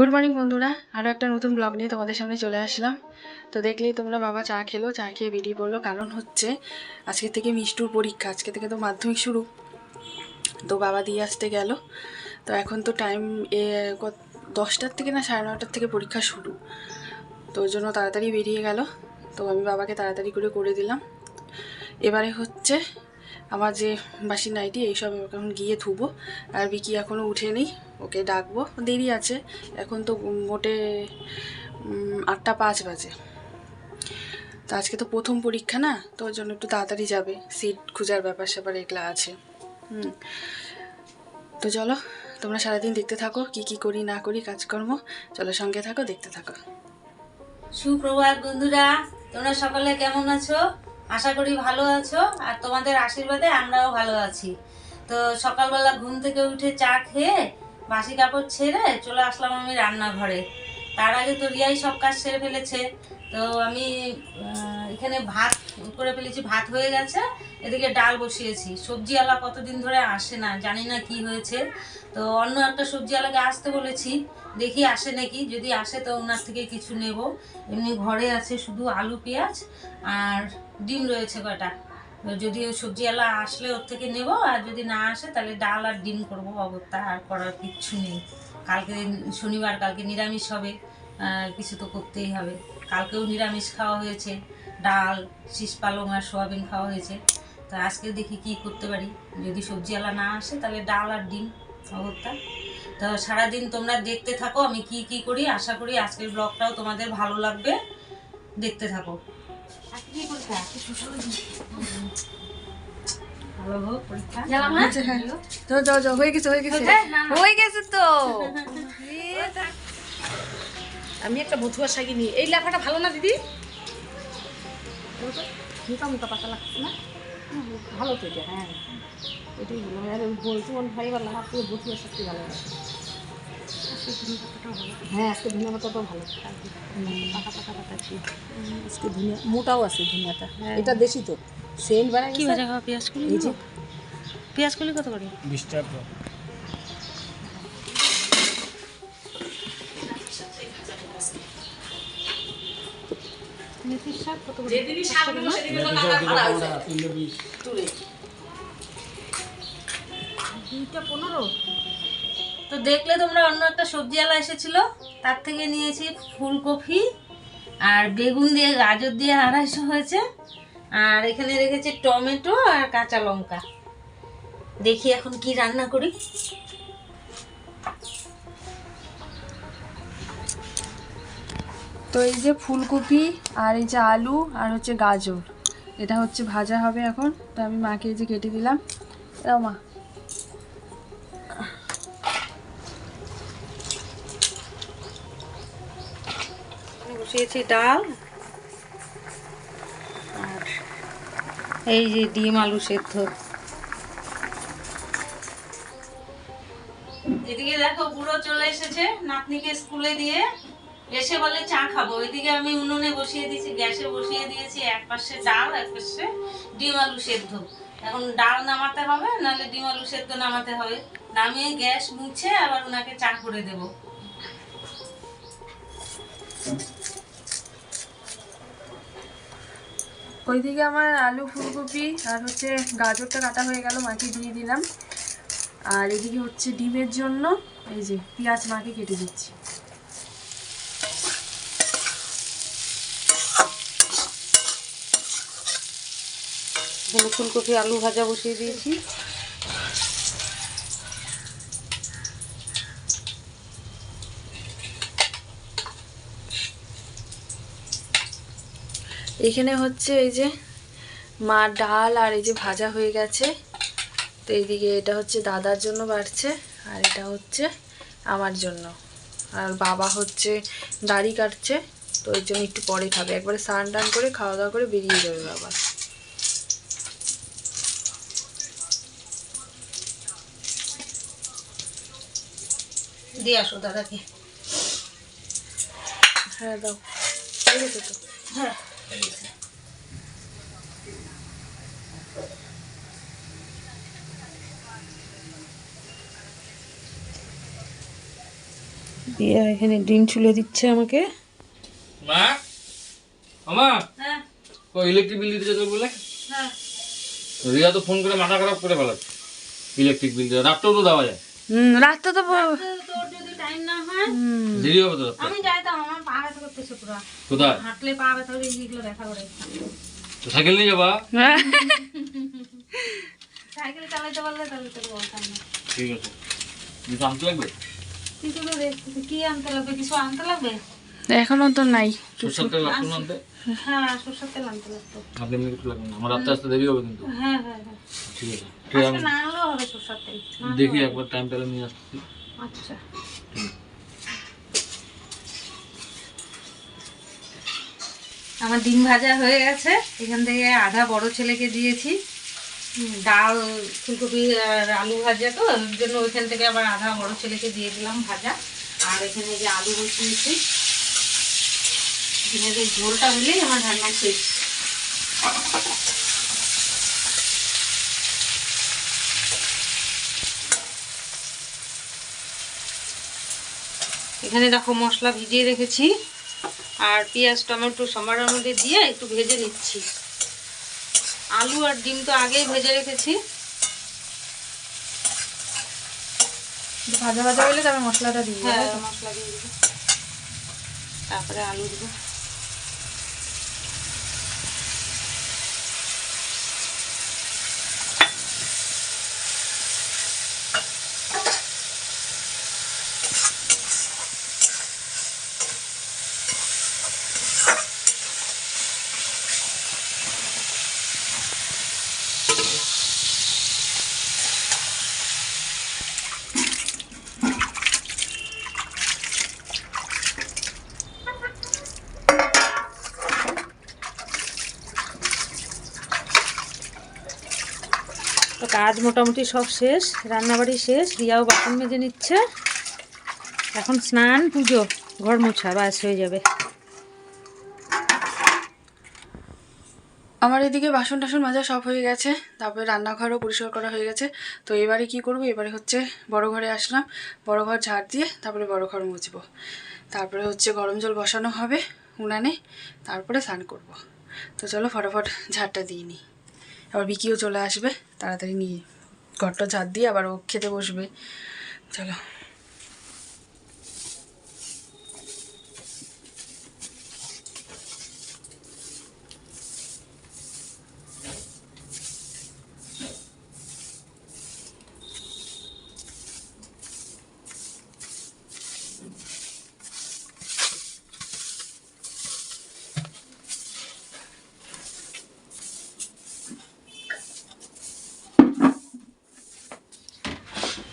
Good morning বন্ধুরা। আরও একটা নতুন ব্লগ নিয়ে তোমাদের সামনে চলে আসলাম। তো দেখলেই তোমরা বাবা চা খেলো, চা খেয়ে বেরিয়ে পড়ল। কারণ হচ্ছে, আজকে থেকে মিষ্টুর পরীক্ষা। আজকে থেকে তো মাধ্যমিক শুরু। তো বাবা দিয়ে আসতে গেল। তো এখন তো টাইম এ দশটার থেকে না সাড়ে নটার থেকে পরীক্ষা শুরু। তো ওই জন্য তাড়াতাড়ি বেরিয়ে গেল। তো আমি বাবাকে তাড়াতাড়ি করে করে দিলাম। এবারে হচ্ছে আমার যে বাসি নাইটি, এইসব এখন গিয়ে ধুবো। আর বিকি এখনও উঠেনি, ওকে ডাকবো। দেরি আছে, এখন তো মোটে আটটা পাঁচ বাজে। তো আজকে তো প্রথম পরীক্ষা না, তো ওর জন্য একটু তাড়াতাড়ি যাবে। সিট খোঁজার ব্যাপার স্যাপার এগুলো আছে। তো চলো, তোমরা সারাদিন দেখতে থাকো, কি কি করি না করি কাজকর্ম। চলো সঙ্গে থাকো, দেখতে থাকো। সুপ্রভাত বন্ধুরা, তোমরা সকলে কেমন আছো? আশা করি ভালো আছো, আর তোমাদের আশীর্বাদে আমরাও ভালো আছি। তো সকালবেলা ঘুম থেকে উঠে চা খেয়ে বাসি কাপড় ছেড়ে চলে আসলাম আমি রান্নাঘরে। তার আগে তো রিয়াই সব কাজ সেরে ফেলেছে। তো আমি এখানে ভাত করে ফেলেছি, ভাত হয়ে গেছে। এদিকে ডাল বসিয়েছি। সবজিওয়ালা কতদিন ধরে আসে না, জানি না কি হয়েছে। তো অন্য একটা সবজিওয়ালাকে আসতে বলেছি, দেখি আসে নাকি। যদি আসে তো ওনার থেকে কিছু নেব। এমনি ঘরে আছে শুধু আলু, পেঁয়াজ আর ডিম রয়েছে কটা যদি সবজিওয়ালা আসলে ওর থেকে নেব, আর যদি না আসে তাহলে ডাল আর ডিম করব অবস্থা আর করার কিচ্ছু নেই। কালকে শনিবার, কালকে নিরামিষ হবে কিছু তো করতেই হবে। কালকেও নিরামিষ খাওয়া হয়েছে। ডাল শীষ পালং আর সোয়াবিন খাওয়া হয়েছে। তো আজকে দেখি কি করতে পারি। যদি সবজিওয়ালা না আসে তাহলে ডাল আর ডিম অবস্থা তো সারাদিন তোমরা দেখতে থাকো আমি কি কি করি আশা করি আজকের ব্লগটাও তোমাদের ভালো লাগবে। দেখতে থাকো। ভালো হোক পরীক্ষা আচ্ছা, হ্যাঁ। যাও যাও যাও হয়ে গেছে হয়ে গেছে। তো। আমি একটা বথুয়া শাড়ি নিই। এই লেখাটা ভালো না দিদি? মোটা মোটা পাতা লাগছে না? ভালো তো এটা হ্যাঁ। এটাই ভালো আর বলছি মন ভাই ভালো হাত থেকে বথুয়া শাড়ি ভালো। লাগে হ্যাঁ আজকে ধনিয়া পাতাটাও ভালো। পাতা পাতা পাতা আছে আজকে ধনিয়া মোটাও আছে ধনিয়াটা এটা দেশি তো। সেন্ট বানাই কি ভাজা খাওয়া? পেঁয়াজ কলি এই যে। পেঁয়াজ কলি কত করে? বিশ টাকা। মেথির শাক কত করে তিনটে বিশ। দুইটা পনেরো? তো দেখলে তোমরা অন্য একটা সবজিওয়ালা এসেছিল। তার থেকে নিয়েছি ফুলকপি আর বেগুন দিয়ে গাজর দিয়ে আড়াইশো হয়েছে। আর এখানে রেখেছি টমেটো আর কাঁচা লঙ্কা। দেখি এখন কি রান্না করি। তো এই যে ফুলকপি আর এই যে আলু আর হচ্ছে গাজর, এটা হচ্ছে ভাজা হবে এখন। তো আমি মাকে এই যে কেটে দিলাম। মা। বসিয়েছি ডাল। আর এই যে ডিম আলু সেদ্ধ। এদিকে দেখো বুড়ো চলে এসেছে নাতনিকে স্কুলে দিয়ে। এসে বলে, চা খাব। এদিকে আমি উনুনে বসিয়ে দিয়েছি, গ্যাসে বসিয়ে দিয়েছি, এক পাশে ডাল, এক পাশে ডিম আলু সেদ্ধ। এখন ডাল নামাতে হবে, নাহলে ডিম আলু সেদ্ধ নামাতে হবে। নামিয়ে গ্যাস মুছে আবার ওনাকে চা করে দেবো। ওইদিকে আমার আলু ফুলকপি আর হচ্ছে গাজরটা কাটা হয়ে গেল, মাকে দিয়ে দিলাম। আর এদিকে হচ্ছে ডিমের জন্য, এই যে পেঁয়াজ মাকে কেটে দিচ্ছি। এখানে ফুলকপি, আলু ভাজা বসিয়ে দিয়েছি। এখানে হচ্ছে এই যে মা ডাল আর এই যে ভাজা হয়ে গেছে। তো এইদিকে এটা হচ্ছে দাদার জন্য বাড়ছে আর এটা হচ্ছে আমার জন্য। আর বাবা হচ্ছে দাড়ি কাটছে, তো ওই জন্য একটু পরে খাবে। একবারে স্নান টান করে খাওয়া দাওয়া করে বেরিয়ে যাবে বাবা। দিয়ে আসো দাদাকে। হ্যাঁ দাও। তো হ্যাঁ। এখানে ডিম ছুলে দিচ্ছে আমাকে। মা? আমা হ্যাঁ। ও ইলেকট্রিক বিল দিতে যেতে বলে? হ্যাঁ। রিয়া তো ফোন করে মাথা খারাপ করে ফেলাচ্ছে। ইলেকট্রিক বিল দিতে। রাতটাও তো দেওয়া যায়। হুম রাতটা তো দেরি হবে তো আমি যাইতাম আমার পা ব্যথা করতেছে পুরো। কোথায়? হাঁটলে পা ব্যথা করে দেখা করে। তো সাইকেল নিয়ে যাবা? সাইকেল চালাতে পারলে তাহলে তো বলতাম না। ঠিক আছে। কিছু আনতে লাগবে? কিছু তো দেখতেছি কি আনতে লাগবে? কিছু আনতে লাগবে? এখনও তো নাই। সরষের তেল লাগবে আনতে? হ্যাঁ সরষের তেল আনতে লাগতো আপনি এমনি কিছু লাগবে না। আমার রাত্রে আসতে দেরি হবে কিন্তু। হ্যাঁ হ্যাঁ হ্যাঁ। ঠিক আছে। আজকে না আনলেও হবে সরষের তেল। দেখি একবার টাইম পেলে নিয়ে আসছি। আচ্ছা। আমার ডিম ভাজা হয়ে গেছে। এখান থেকে আধা বড় ছেলেকে দিয়েছি। ডাল, ফুলকপি আর আলু ভাজা তো, ওর জন্য ওইখান থেকে আবার আধা বড় ছেলেকে দিয়ে দিলাম ভাজা। আর এখানে যে আলু বসিয়েছি, ডিমের ঝোলটা হলেই আমার রান্না শেষ। এখানে দেখো মশলা ভিজিয়ে রেখেছি। আর পেঁয়াজ টমেটো সম্বারের মধ্যে দিয়ে একটু ভেজে নিচ্ছি। আলু আর ডিম তো আগেই ভেজে রেখেছি। ভাজা ভাজা হলে তারপরে মশলাটা দিয়ে হ্যাঁ মশলা দিয়ে দেবো। তারপরে আলু দিব। তো কাজ মোটামুটি সব শেষ, রান্নাবাড়ি শেষ রিয়াও বাসন মেজে নিচ্ছে। এখন স্নান, পুজো, ঘর মোছা বাস হয়ে যাবে। আমার এদিকে বাসন টাসন মাজা সব হয়ে গেছে, তারপরে রান্নাঘরও পরিষ্কার করা হয়ে গেছে। তো এবারে কি করব? এবারে হচ্ছে বড় ঘরে আসলাম, বড় ঘর ঝাড় দিয়ে তারপরে বড় ঘর মুছবো। তারপরে হচ্ছে গরম জল বসানো হবে উনানে, তারপরে স্নান করব। তো চলো ফটাফট ঝাড়টা দিয়ে নিই। আবার বিকিও চলে আসবে তাড়াতাড়ি নিয়ে ঘরটা ঝাড় দিয়ে আবার ও খেতে বসবে। চলো।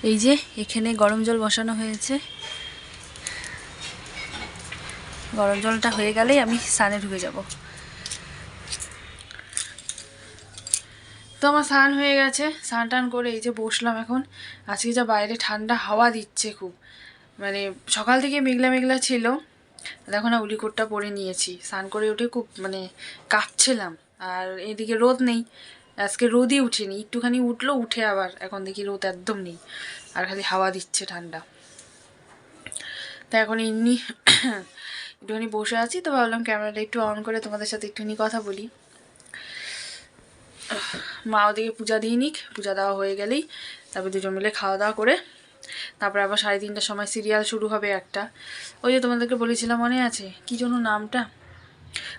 এই যে, এখানে গরম জল বসানো হয়েছে। গরম জলটা হয়ে গেলেই আমি স্নানে ঢুকে যাব। তো আমার স্নান হয়ে গেছে, স্নান টান করে এই যে বসলাম এখন। আজকে যা বাইরে ঠান্ডা হাওয়া দিচ্ছে খুব। মানে সকাল থেকে মেঘলা মেঘলা ছিল। দেখো না, উলিকোটটা পরে নিয়েছি। স্নান করে উঠে খুব মানে কাঁপছিলাম। আর এদিকে রোদ নেই। আজকে রোদই উঠেনি, একটুখানি উঠল, উঠে আবার এখন দেখি রোদ একদম নেই, আর খালি হাওয়া দিচ্ছে ঠান্ডা। তা এখন এমনি একটুখানি বসে আছি, তো ভাবলাম ক্যামেরাটা একটু অন করে তোমাদের সাথে একটুখানি কথা বলি। মা ওদিকে পূজা দিয়ে নিক, পূজা দেওয়া হয়ে গেলেই তারপর দুজন মিলে খাওয়া দাওয়া করে, তারপরে আবার সাড়ে তিনটার সময় সিরিয়াল শুরু হবে একটা। ওই যে তোমাদেরকে বলেছিলাম মনে আছে? কি জন্য নামটা?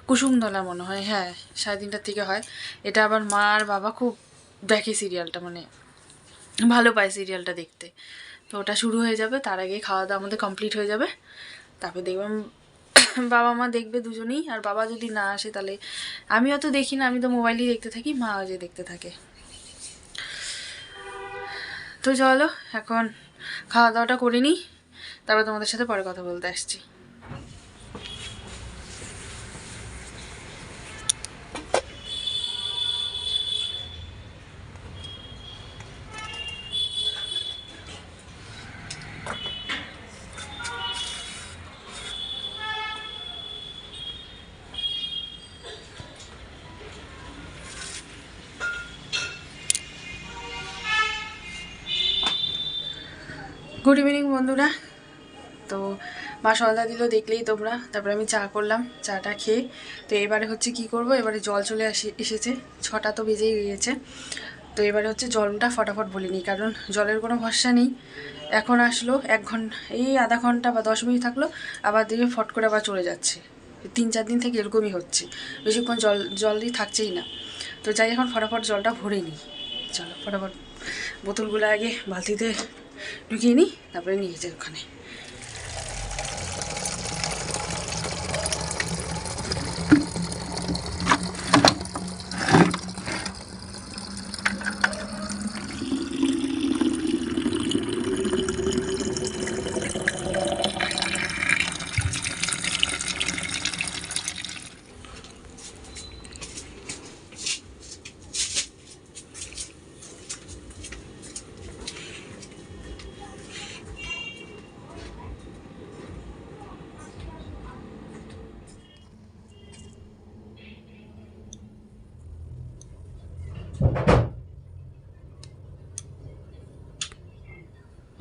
কুসুমদলা মনে হয় হ্যাঁ সাড়ে তিনটার থেকে হয়। এটা আবার মা আর বাবা খুব দেখে সিরিয়ালটা মানে ভালো পায় সিরিয়ালটা দেখতে। তো ওটা শুরু হয়ে যাবে, তার আগে খাওয়া দাওয়া আমাদের কমপ্লিট হয়ে যাবে। তারপরে দেখলাম বাবা, মা দেখবে দুজনেই, আর বাবা যদি না আসে তাহলে আমি অত দেখি না, আমি তো মোবাইলেই দেখতে থাকি, মা যে দেখতে থাকে। তো চলো, এখন খাওয়া দাওয়াটা করে নিই, তারপর তোমাদের সাথে পরে কথা বলতে আসছি। গুড ইভিনিং বন্ধুরা। তো মা সন্ধ্যা দিল, দেখলেই তোমরা। তারপরে আমি চা করলাম, চাটা খেয়ে। তো এবারে হচ্ছে কি করব? এবারে জল চলে আসে, এসেছে। ছটা তো বেজেই গিয়েছে। তো এবারে হচ্ছে জলটা ফটাফট বলিনি কারণ জলের কোনো ভরসা নেই। এখন আসলো, এক ঘণ্টা এই আধা ঘণ্টা বা দশ মিনিট থাকল, আবার দেখবে ফট করে আবার চলে যাচ্ছে। তিন চার দিন থেকে এরকমই হচ্ছে। বেশিক্ষণ জল জলই থাকছেই না। তো যাই এখন ফটাফট জলটা ভরে নিই। চলো, ফটাফট বোতলগুলো আগে বালতিতে ঢুকিয়ে নিই তারপরে নিয়ে যাই ওখানে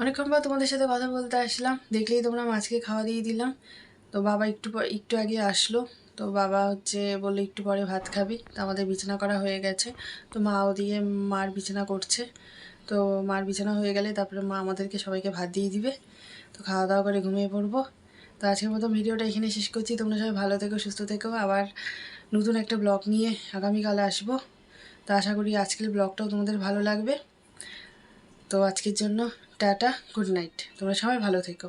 অনেকক্ষণ পর তোমাদের সাথে কথা বলতে আসলাম। দেখলেই তোমরা মাছকে খাওয়া দিয়ে দিলাম। তো বাবা একটু একটু আগে আসলো। তো বাবা হচ্ছে বলল একটু পরে ভাত খাবি। তো আমাদের বিছানা করা হয়ে গেছে। তো মা ওদিকে মার বিছানা করছে। তো মার বিছানা হয়ে গেলে তারপরে মা আমাদেরকে সবাইকে ভাত দিয়ে দিবে। তো খাওয়া দাওয়া করে ঘুমিয়ে পড়ব। তো আজকের মতো ভিডিওটা এখানে শেষ করছি। তোমরা সবাই ভালো থেকো, সুস্থ থেকো। আবার নতুন একটা ব্লগ নিয়ে আগামীকালে আসব। তো আশা করি আজকের ব্লগটাও তোমাদের ভালো লাগবে। তো আজকের জন্য টাটা গুড নাইট। তোমরা সবাই ভালো থেকো।